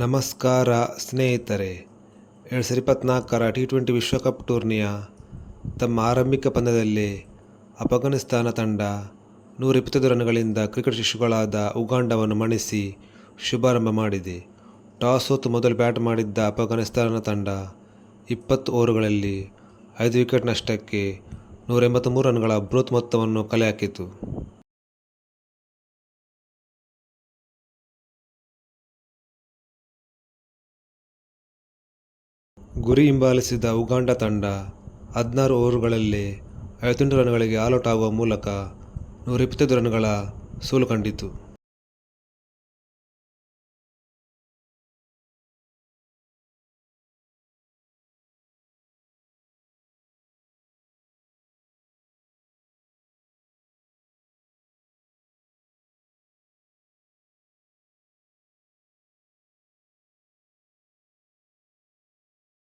ನಮಸ್ಕಾರ ಸ್ನೇಹಿತರೆ. ಎರಡು ಸಾವಿರದ ಇಪ್ಪತ್ತ್ನಾಲ್ಕರ ಟಿ ಟ್ವೆಂಟಿ ವಿಶ್ವಕಪ್ ಟೂರ್ನಿಯ ತಮ್ಮ ಆರಂಭಿಕ ಪಂದ್ಯದಲ್ಲಿ ಅಫ್ಘಾನಿಸ್ತಾನ ತಂಡ ನೂರ ಇಪ್ಪತ್ತೈದು ರನ್ಗಳಿಂದ ಕ್ರಿಕೆಟ್ ಶಿಶುಗಳಾದ ಉಗಾಂಡವನ್ನು ಮಣಿಸಿ ಶುಭಾರಂಭ ಮಾಡಿದೆ. ಟಾಸ್ ಹೊತ್ತು ಮೊದಲು ಬ್ಯಾಟ್ ಮಾಡಿದ್ದ ಅಫ್ಘಾನಿಸ್ತಾನ ತಂಡ ಇಪ್ಪತ್ತು ಓವರುಗಳಲ್ಲಿ ಐದು ವಿಕೆಟ್ ನಷ್ಟಕ್ಕೆ ನೂರ ಎಂಬತ್ತ್ಮೂರು ರನ್ಗಳ ಬೃಹತ್ ಮೊತ್ತವನ್ನು ಕಲೆ ಹಾಕಿತು. ಗುರಿ ಹಿಂಬಾಲಿಸಿದ ಉಗಾಂಡ ತಂಡ ಹದಿನಾರು ಓವರುಗಳಲ್ಲಿ ಐವತ್ತೆಂಟು ರನ್ಗಳಿಗೆ ಆಲೌಟ್ ಆಗುವ ಮೂಲಕ ನೂರ ಇಪ್ಪತ್ತೈದು ರನ್ಗಳ ಸೋಲು ಕಂಡಿತು.